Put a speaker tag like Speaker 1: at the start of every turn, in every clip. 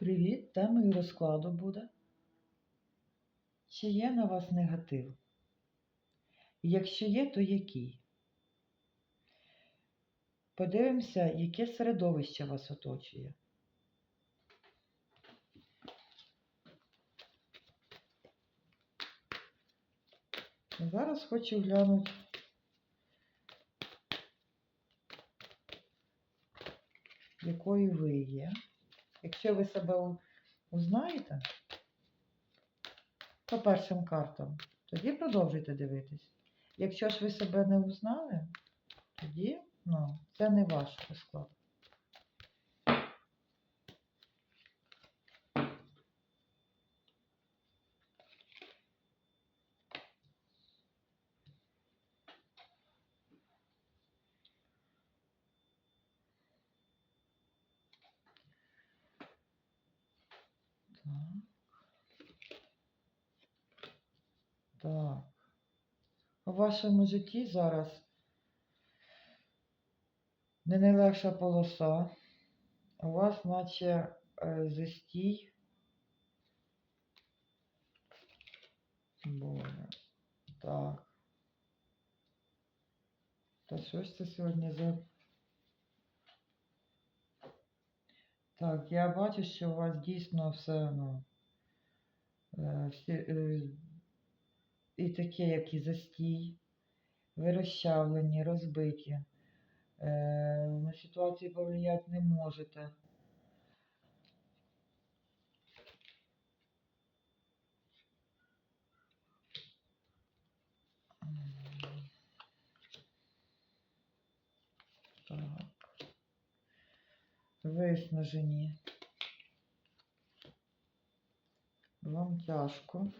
Speaker 1: Привіт, темою розкладу буде. Чи є на вас негатив? Якщо є, то який? Подивимося, яке середовище вас оточує. Зараз хочу глянути. Якою ви є. Якщо ви себе узнаєте по першим картам, тоді продовжуйте дивитись. Якщо ж ви себе не узнали, тоді ну, це не ваш розклад. Так. У вашому житті зараз не найлегша полоса. У вас наче е, застій. Боже. Так. Та що ж це сьогодні за. Так, я бачу, що у вас дійсно все, ну, е, всі, е, і таке, як і застій, вирощавлені, розбиті. Е, на ситуацію повлияти не можете. Виснажені. Вам тяжко.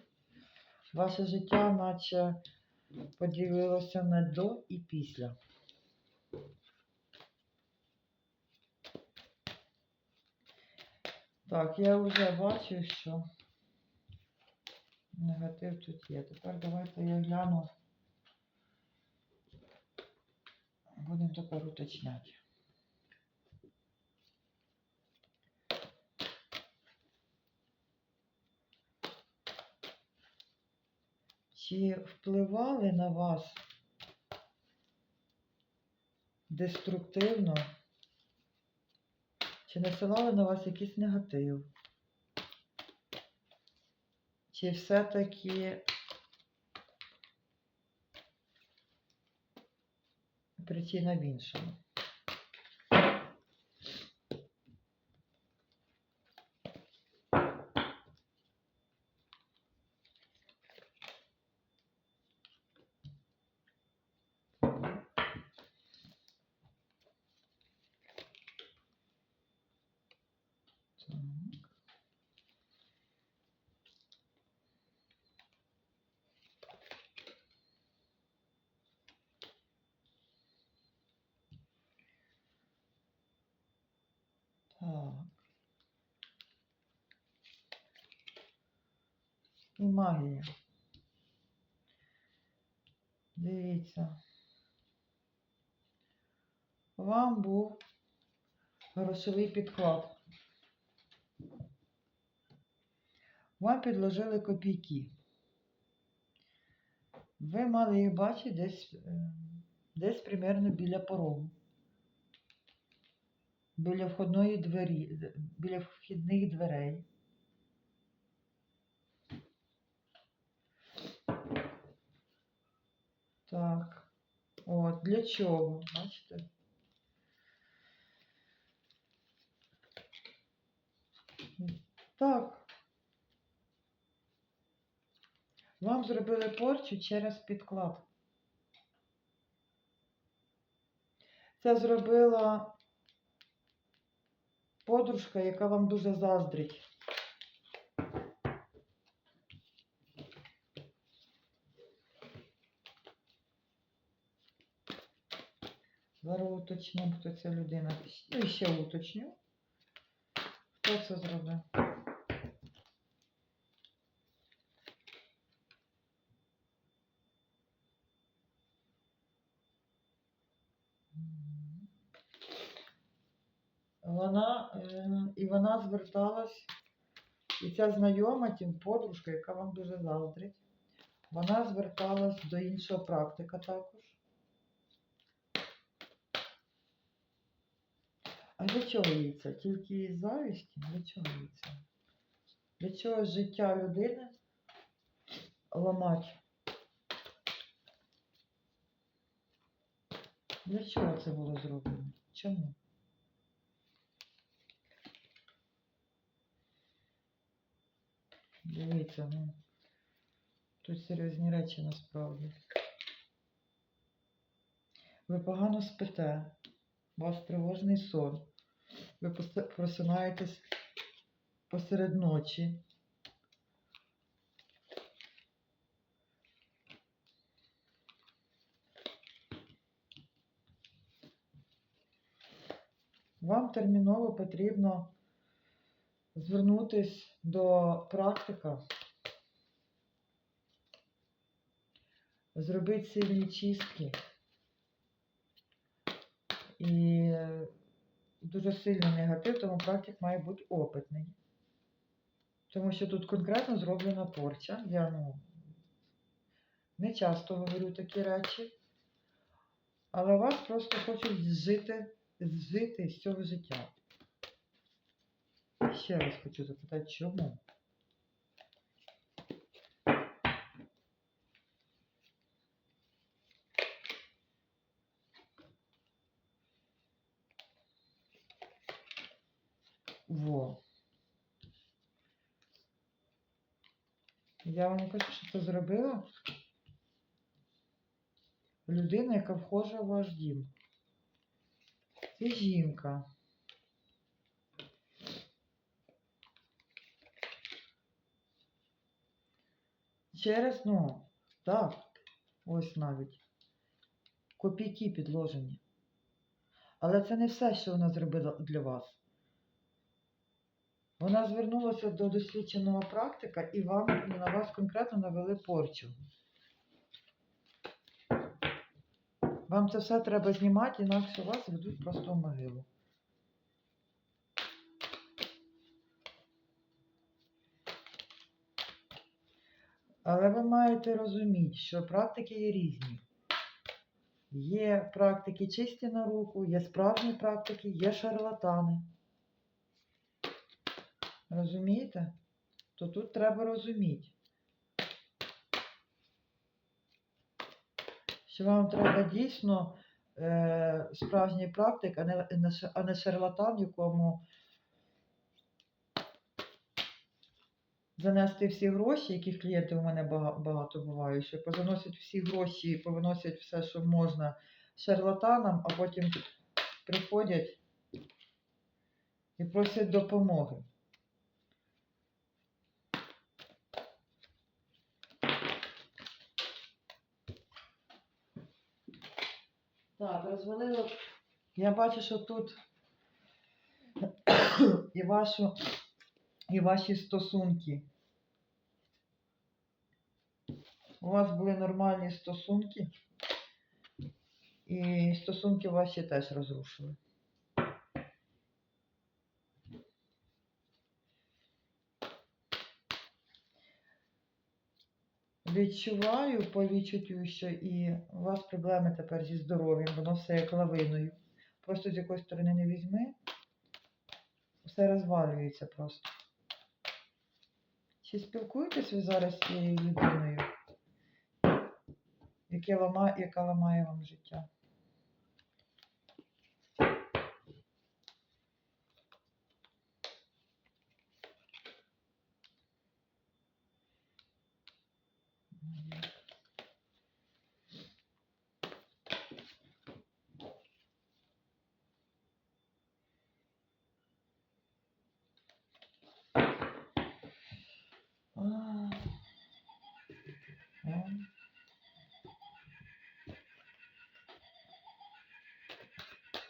Speaker 1: Ваше життя наче поділилося на до і після. Так, я вже бачу, що негатив тут є. Тепер давайте я гляну. Будемо тепер уточняти. Чи впливали на вас деструктивно? Чи насилали на вас якийсь негатив? Чи все-таки причина в іншому? Так. І магія. Дивіться. Вам був грошовий підклад. Вам підложили копійки. Ви мали їх бачити десь, е, десь примерно біля порогу. Біля входної двері, біля вхідних дверей. Так. От, для чого? Бачите? Так. Вам зробили порчу через підклад. Це зробила подружка, яка вам дуже заздрить. Зараз уточню, хто ця людина. Ну і ще уточню. Хто це зробив? М. Вона, вона зверталась, і ця знайома, тим подружка, яка вам дуже заздрить, вона зверталась до іншого практика також. А для чого їй це? Тільки із завісті? Для чого їй це? Для чого життя людини ламати? Для чого це було зроблено? Чому? Дивіться, ну тут серйозні речі насправді. Ви погано спите, у вас тривожний сон, ви просинаєтесь посеред ночі. Вам терміново потрібно звернутися до практика, зробити сильні чистки і дуже сильний негатив, тому практик має бути опитний. Тому що тут конкретно зроблена порча. Я ну, не часто говорю такі речі, але вас просто хочуть зжити, зжити з цього життя. Ще раз хочу запитати, чому? Во. Я вам не кажу, що це зробила людина, яка вхожа в ваш дім. Це жінка. Через, ну, так, ось навіть. Копійки підложені. Але це не все, що вона зробила для вас. Вона звернулася до досвідченого практика і вам на вас конкретно навели порчу. Вам це все треба знімати, інакше вас ведуть просто в могилу. Але ви маєте розуміти, що практики є різні. Є практики чисті на руку, є справжні практики, є шарлатани. Розумієте? То тут треба розуміти. Що вам треба дійсно е, справжній практик, а не, а не шарлатан, якому занести всі гроші, яких клієнтів у мене багато буває, що позаносять всі гроші, повиносять все, що можна шарлатанам, а потім приходять і просять допомоги. Так, розвалило. Я бачу, що тут і, вашу, і ваші стосунки. У вас були нормальні стосунки, і стосунки ваші теж розрушили. Відчуваю по відчуттю, що і у вас проблеми тепер зі здоров'ям, воно все як лавиною. Просто з якоїсь сторони не візьми, все розвалюється просто. Чи спілкуєтесь ви зараз з цією людиною, яке лама, яка ламає вам життя? А, е.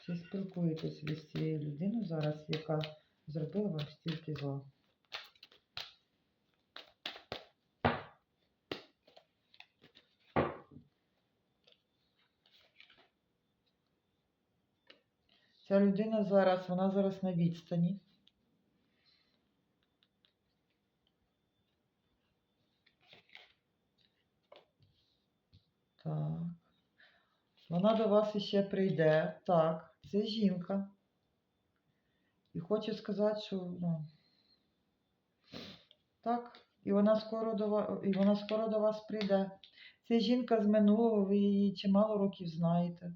Speaker 1: Чи спілкуєтесь ви з цією людиною зараз, яка зробила вам стільки зла? Ця людина зараз, вона зараз на відстані. Так. Вона до вас іще прийде. Так, це жінка. І хочу сказати, що ну, так, і вона скоро до вас, і вона скоро до вас прийде. Це жінка з минулого, ви її чимало років знаєте.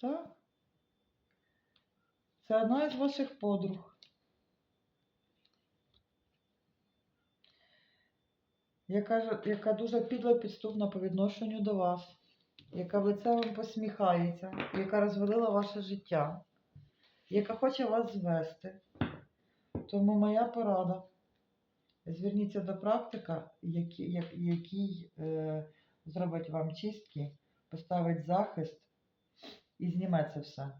Speaker 1: Так? Це одна із ваших подруг. Яка, яка дуже підла підступна по відношенню до вас, яка в лице вам посміхається, яка розвалила ваше життя, яка хоче вас звести. Тому моя порада. Зверніться до практика, який, як- який е, зробить вам чистки, поставить захист і зніме це все.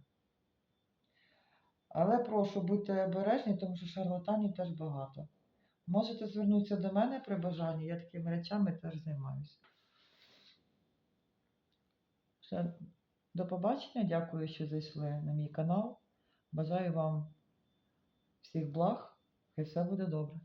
Speaker 1: Але прошу, будьте обережні, тому що шарлатанів теж багато. Можете звернутися до мене при бажанні, я такими речами теж займаюся. Все, до побачення, дякую, що зайшли на мій канал. Бажаю вам всіх благ, хай все буде добре.